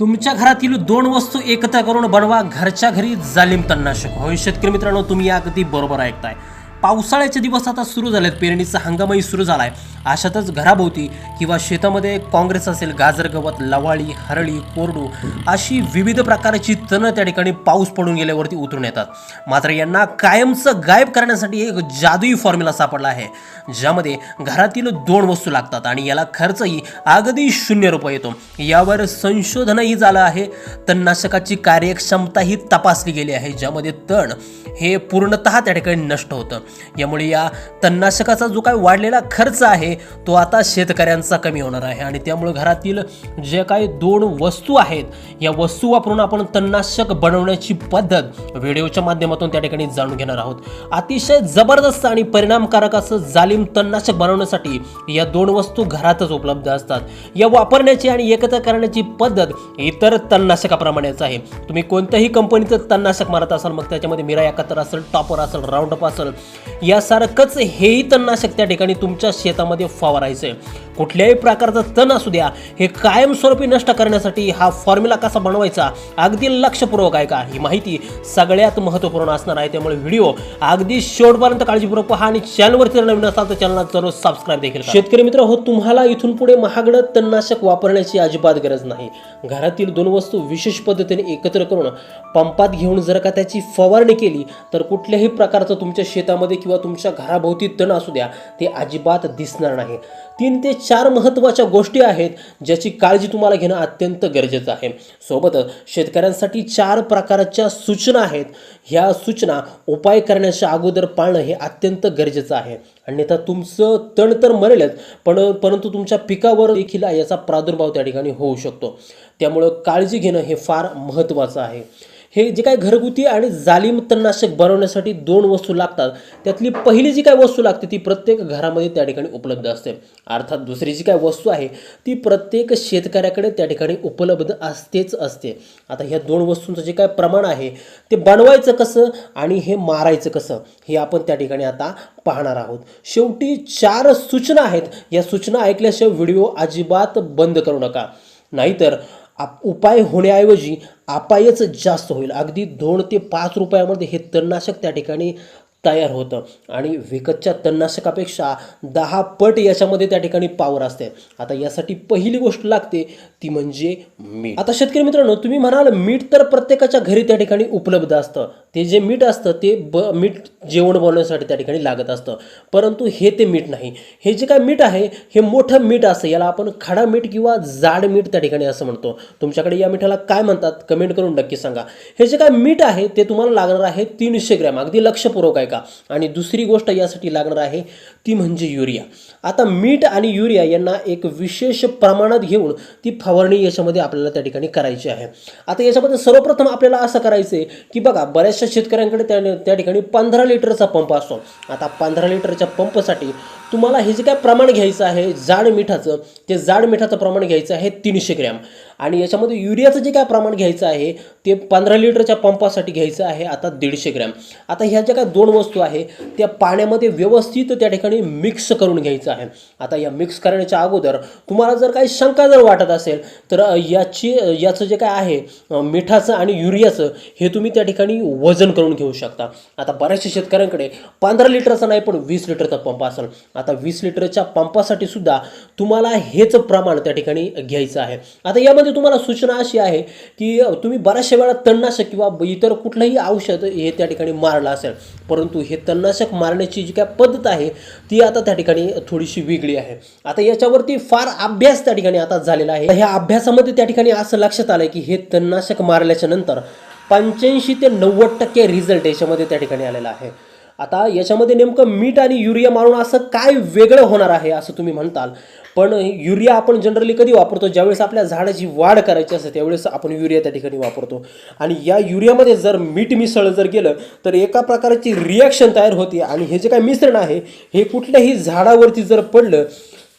तुमच्या घरातील दोन वस्तू एकत्र करून बनवा. घरच्या घरी जालिम तणनाशक होय शेतकरी मित्रांनो तुम्ही या अगदी बरोबर ऐकताय. पावसाळ्याचे दिवस आता सुरू झाले आहेत पेरणीचा हंगामही सुरू झाला आहे अशातच घराभोवती किंवा शेतामध्ये काँग्रेस असेल गाजर गवत लवाळी हरळी कोरडू अशी विविध प्रकारची तणं त्या ठिकाणी पाऊस पडून गेल्यावरती उतरून येतात. मात्र यांना कायमचं गायब करण्यासाठी एक जादुई फॉर्म्युला सापडला आहे ज्यामध्ये घरातील दोन वस्तू लागतात आणि याला खर्चही अगदी शून्य रुपये येतो. यावर संशोधनही झालं आहे. तणनाशकाची कार्यक्षमताही तपासली गेली आहे ज्यामध्ये तण हे पूर्णतः त्या ठिकाणी नष्ट होतं. यामुळे या तणनाशकाचा जो काय वाढलेला खर्च आहे तो आता शेतकऱ्यांचा कमी होणार आहे. आणि त्यामुळे घरातील जे काही दोन वस्तू आहेत या वस्तू वापरून आपण तणनाशक बनवण्याची पद्धत व्हिडिओच्या माध्यमातून त्या ठिकाणी जाणून घेणार आहोत. अतिशय जबरदस्त आणि परिणामकारक असं जालिम तणनाशक बनवण्यासाठी या दोन वस्तू घरातच उपलब्ध असतात. या वापरण्याची आणि एकत्र करण्याची पद्धत इतर तणनाशकाप्रमाणेच आहे. तुम्ही कोणत्याही कंपनीचं तणनाशक मारत असाल मग त्याच्यामध्ये मिरा एकाहत्तर असेल टॉपर असेल राऊंडअप असेल यासारखंच हेही तणनाशक त्या ठिकाणी तुमच्या शेतामध्ये फवारायचं आहे कुठल्याही प्रकारचं तण असू द्या हे कायमस्वरूपी नष्ट करण्यासाठी हा फॉर्म्युला कसा बनवायचा अगदी लक्षपूर्वक आहे का ही माहिती सगळ्यात महत्त्वपूर्ण असणार आहे. त्यामुळे व्हिडिओ अगदी शेवटपर्यंत काळजीपूर्वक पहा आणि चॅनलवरती नवीन असाल तर चॅनलला जरूर सबस्क्राईब देखील शेतकरी मित्र हो तुम्हाला इथून पुढे महागडं तणनाशक वापरण्याची अजिबात गरज नाही. घरातील दोन वस्तू विशेष पद्धतीने एकत्र करून पंपात घेऊन जर का त्याची फवारणी केली तर कुठल्याही प्रकारचं तुमच्या शेतामध्ये किंवा तुमच्या घराभोवती तण असू द्या ते अजिबात दिसणार नाही. तीन ते चार महत्त्वाच्या गोष्टी आहेत ज्याची काळजी तुम्हाला घेणं अत्यंत गरजेचं आहे. सोबतच शेतकऱ्यांसाठी चार प्रकारच्या सूचना आहेत. ह्या सूचना उपाय करण्याच्या अगोदर पाळणं हे अत्यंत गरजेचं आहे. अन्यथा तुमचं तण तर मरेलच पण परंतु तुमच्या पिकावर देखील याचा प्रादुर्भाव त्या ठिकाणी होऊ शकतो. त्यामुळं काळजी घेणं हे फार महत्त्वाचं आहे. हे जे काय घरगुती आणि जालिम तणनाशक बनवण्यासाठी दोन वस्तू लागतात त्यातली पहिली जी काय वस्तू लागते ती प्रत्येक घरामध्ये त्या ठिकाणी उपलब्ध असते. अर्थात दुसरी जी काय वस्तू आहे ती प्रत्येक शेतकऱ्याकडे त्या ठिकाणी उपलब्ध असतेच असते. आता ह्या दोन वस्तूंचं जे काय प्रमाण आहे ते बनवायचं कसं आणि हे मारायचं कसं हे आपण त्या ठिकाणी आता पाहणार आहोत. शेवटी चार सूचना आहेत. या सूचना ऐकल्याशिवाय व्हिडिओ अजिबात बंद करू नका. नाहीतर आप उपाय होण्याऐवजी अपायच जास्त होईल. अगदी दोन ते पाच रुपयामध्ये हे तणनाशक त्या ठिकाणी तयार होतं. आणि विकतच्या तणनाशकापेक्षा दहा पट याच्यामध्ये त्या ठिकाणी पावर असते. आता यासाठी पहिली गोष्ट लागते ती म्हणजे मीठ. आता शेतकरी मित्रांनो तुम्ही म्हणाल मीठ तर प्रत्येकाच्या घरी त्या ठिकाणी उपलब्ध असतं. ते जे मीठ असतं ते ब मीठ जेवण बनवण्यासाठी त्या ठिकाणी लागत असतं. परंतु हे ते मीठ नाही. हे जे काय मीठ आहे हे मोठं मीठ असतं. याला आपण खडा मीठ किंवा जाड मीठ त्या ठिकाणी असं म्हणतो. तुमच्याकडे या मिठाला काय म्हणतात? कमेंट करून नक्की सांगा. हे जे काय मीठ आहे ते तुम्हाला लागणार आहे तीनशे ग्रॅम. अगदी लक्षपूर्वक आहे का? आणि दुसरी गोष्ट यासाठी लागणार आहे ती म्हणजे युरिया. आता मीठ आणि युरिया यांना एक विशेष प्रमाणात घेऊन ती फवारणी याच्यामध्ये आपल्याला त्या ठिकाणी करायची आहे. आता याच्यामध्ये सर्वप्रथम आपल्याला असं करायचं आहे की बघा बऱ्याचशा शेतकऱ्यांकडे त्या त्या ठिकाणी पंधरा लिटरचा पंप असतो. आता पंधरा लिटरच्या पंपसाठी तुम्हाला हे जे काय प्रमाण घ्यायचं आहे जाड मिठाचं ते जाड मिठाचं प्रमाण घ्यायचं आहे तीनशे ग्रॅम. आणि याच्यामध्ये युरियाचं जे काय प्रमाण घ्यायचं आहे ते पंधरा लिटरच्या पंपासाठी घ्यायचं आहे आता दीडशे ग्रॅम. आता ह्या ज्या काय दोन वस्तू आहे त्या पाण्यामध्ये व्यवस्थित त्या ठिकाणी मिक्स करून घ्यायचं आहे. आता या मिक्स करण्याच्या अगोदर तुम्हाला जर काही शंका जर वाटत असेल तर याची याचं जे काय आहे मिठाचं आणि युरियाचं हे तुम्ही त्या ठिकाणी वजन करून घेऊ शकता. आता बऱ्याचशा शेतकऱ्यांकडे पंधरा लिटरचा नाही पण वीस लिटरचा पंप असेल. आता वीस लिटरच्या पंपासाठी सुद्धा तुम्हाला हेच प्रमाण त्या ठिकाणी घ्यायचं आहे. आता यामध्ये तुम्हाला सूचना अशी आहे की तुम्ही बऱ्याचशा वेळा तणनाशक किंवा इतर कुठलंही औषध हे त्या ठिकाणी मारलं असेल परंतु हे तणनाशक मारण्याची जी काय पद्धत आहे ती आता त्या ठिकाणी थोडीशी वेगळी आहे. आता याच्यावरती फार अभ्यास त्या ठिकाणी आता झालेला आहे. ह्या अभ्यासामध्ये त्या ठिकाणी असं लक्षात आलं की हे तणनाशक मारल्याच्या नंतर पंच्याऐंशी ते नव्वद टक्के रिझल्ट याच्यामध्ये त्या ठिकाणी आलेला आहे. आता याच्यामध्ये नेमकं मीठ आणि युरिया मारून असं काय वेगळं होणार आहे असं तुम्ही म्हणताल. पण युरिया आपण जनरली कधी वापरतो? ज्यावेळेस आपल्या झाडाची वाढ करायची असते त्यावेळेस आपण युरिया त्या ठिकाणी वापरतो. आणि या युरियामध्ये जर मीठ मिसळलं जर गेलं तर एका प्रकारची रिॲक्शन तयार होते. आणि हे जे काय मिश्रण आहे हे कुठल्याही झाडावरती जर पडलं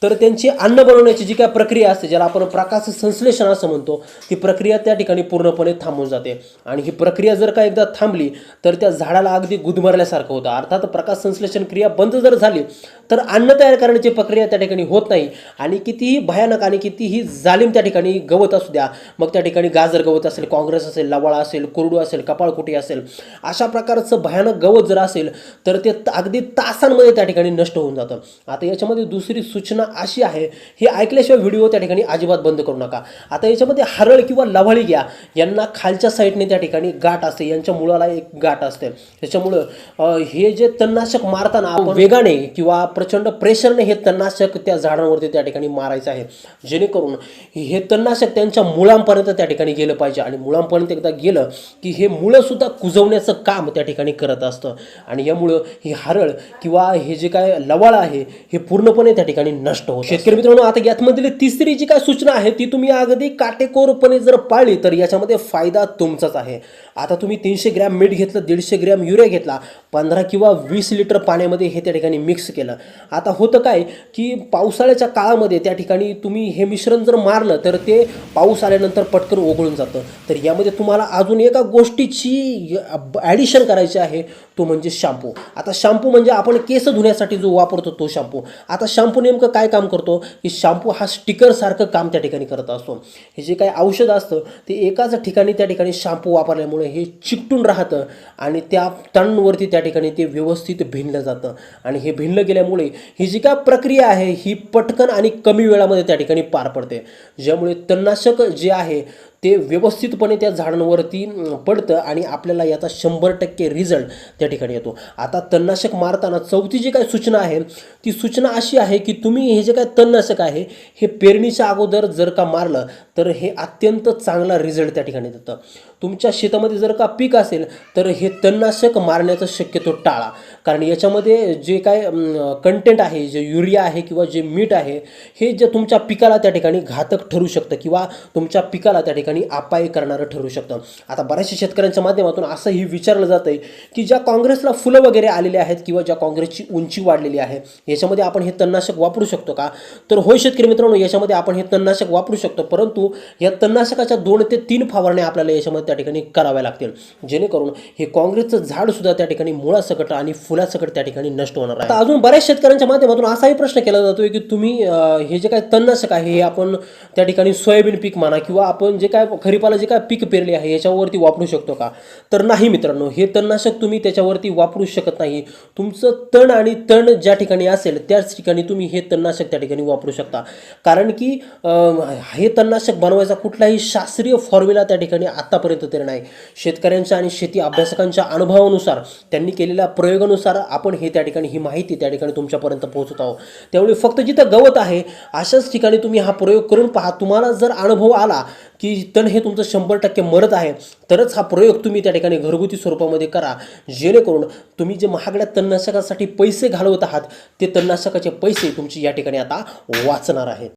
तर त्यांची अन्न बनवण्याची जी काय प्रक्रिया असते ज्याला आपण प्रकाश संश्लेषण असं म्हणतो ती प्रक्रिया त्या ठिकाणी पूर्णपणे थांबून जाते. आणि ही प्रक्रिया जर का एकदा थांबली तर त्या झाडाला अगदी गुदमरल्यासारखं होतं. अर्थात प्रकाश संश्लेषण क्रिया बंद जर झाली तर अन्न तयार करण्याची प्रक्रिया त्या ठिकाणी होत नाही. आणि कितीही भयानक आणि कितीही जालिम त्या ठिकाणी गवत असू द्या मग त्या ठिकाणी गाजर गवत असेल काँग्रेस असेल लवाळा असेल कुरडू असेल कपाळकुटी असेल अशा प्रकारचं भयानक गवत जर असेल तर ते त- अगदी तासांमध्ये त्या ठिकाणी नष्ट होऊन जातं. आता याच्यामध्ये दुसरी सूचना अशी आहे. हे ऐकल्याशिवाय व्हिडिओ त्या ठिकाणी अजिबात बंद करू नका. आता याच्यामध्ये हरळ किंवा लवाळी घ्या. यांना खालच्या साईडने त्या ठिकाणी गाठ असते. यांच्या मुळाला एक गाठ असते. त्याच्यामुळं हे जे तणनाशक मारताना वेगाने किंवा प्रचंड प्रेशरने हे तणनाशक त्या झाडांवरती त्या ठिकाणी मारायचं आहे. जेणेकरून हे तणनाशक त्यांच्या मुळांपर्यंत त्या ठिकाणी गेलं पाहिजे. आणि मुळांपर्यंत एकदा गेलं की हे मुळंसुद्धा कुजवण्याचं काम त्या ठिकाणी करत असतं. आणि यामुळं ही हरळ किंवा हे जे काय लवाळ आहे हे पूर्णपणे त्या ठिकाणी नष्ट होतं शेतकरी मित्रांनो आता यातमधली तिसरी जी काय सूचना आहे ती तुम्ही अगदी काटेकोरपणे जर पाळली तर याच्यामध्ये फायदा तुमचाच आहे. आता तुम्ही तीनशे ग्रॅम मीठ घेतलं दीडशे ग्रॅम युरिया घेतला पंधरा किंवा वीस लिटर पाण्यामध्ये हे त्या ठिकाणी मिक्स केलं. आता होतं काय की पावसाळ्याच्या काळामध्ये त्या ठिकाणी तुम्ही हे मिश्रण जर मारलं तर ते पाऊस आल्यानंतर पटकन ओघळून जातं. तर यामध्ये तुम्हाला अजून एका गोष्टीची ॲडिशन करायची आहे तो म्हणजे शॅम्पू आता शॅम्पू म्हणजे आपण केस धुण्यासाठी जो वापरतो तो शॅम्पू आता शॅम्पू नेमकं काय काय काम करतो? की शॅम्पू हा स्टिकरसारखं काम त्या ठिकाणी करत असतो. हे जे काही औषध असतं ते एकाच ठिकाणी त्या ठिकाणी शॅम्पू वापरल्यामुळे हे चिकटून राहतं आणि त्या तणांवरती त्या ठिकाणी ते व्यवस्थित भिनलं जातं. आणि हे भिनलं गेल्यामुळे ही जी काय प्रक्रिया आहे ही पटकन आणि कमी वेळामध्ये त्या ठिकाणी पार पडते. ज्यामुळे तणनाशक जे आहे ते व्यवस्थितपणे त्या झाडांवरती पडतं आणि आपल्याला याचा शंभर टक्के रिझल्ट त्या ठिकाणी येतो. आता तणनाशक मारताना चौथी जी काय सूचना आहे ती सूचना अशी आहे की तुम्ही हे जे काय तणनाशक आहे हे पेरणीच्या अगोदर जर का मारलं तर हे अत्यंत चांगला रिझल्ट त्या ठिकाणी देतं. तुमच्या शेतामध्ये जर का पीक असेल तर हे तणनाशक मारण्याचं शक्यतो टाळा. कारण याच्यामध्ये जे काय कंटेंट आहे जे युरिया आहे किंवा जे मीठ आहे हे जे तुमच्या पिकाला त्या ठिकाणी घातक ठरू शकतं किंवा तुमच्या पिकाला त्या ठिकाणी आणि अपाय करणारं ठरू शकतं. आता बऱ्याचशा शेतकऱ्यांच्या माध्यमातून असंही विचारलं जातं आहे की ज्या काँग्रेसला फुलं वगैरे आलेली आहेत किंवा ज्या काँग्रेसची उंची वाढलेली आहे याच्यामध्ये आपण हे तणनाशक वापरू शकतो का? तर होय शेतकरी मित्रांनो याच्यामध्ये आपण हे तणनाशक वापरू शकतो परंतु या तणनाशकाच्या दोन ते तीन फवारण्या आपल्याला याच्यामध्ये त्या ठिकाणी कराव्या लागतील. जेणेकरून हे काँग्रेसचं झाडसुद्धा त्या ठिकाणी मुळासकट आणि फुलासकट त्या ठिकाणी नष्ट होणार आहे. आता अजून बऱ्याच शेतकऱ्यांच्या माध्यमातून असाही प्रश्न केला जातोय की तुम्ही हे जे काय तणनाशक आहे हे आपण त्या ठिकाणी सोयाबीन पीक म्हणा किंवा आपण जे काय खरीपाला जे काय पीक पेरले आहे याच्यावरती वापरू शकतो का? तर नाही मित्रांनो हे तणनाशक तुम्ही त्याच्यावरती वापरू शकत नाही. तुमचं तण आणि तण ज्या ठिकाणी असेल त्याच ठिकाणी तुम्ही हे तणनाशक त्या ठिकाणी वापरू शकता. कारण की हे तणनाशक बनवायचा कुठलाही शास्त्रीय फॉर्म्युला त्या ठिकाणी आत्तापर्यंत तरी नाही. शेतकऱ्यांच्या आणि शेती अभ्यासकांच्या अनुभवानुसार त्यांनी केलेल्या प्रयोगानुसार आपण हे त्या ठिकाणी ही माहिती त्या ठिकाणी तुमच्यापर्यंत पोहोचत आहोत. त्यामुळे फक्त जिथं गवत आहे अशाच ठिकाणी तुम्ही हा प्रयोग करून पहा. तुम्हाला जर अनुभव आला की तण हे तुमचं शंभर टक्के मरत आहे तरच हा प्रयोग तुम्ही त्या ठिकाणी घरगुती स्वरूपामध्ये करा. जेणेकरून तुम्ही जे महागड्या तणनाशकासाठी पैसे घालवत आहात ते तणनाशकाचे पैसे तुमचे या ठिकाणी आता वाचणार आहेत.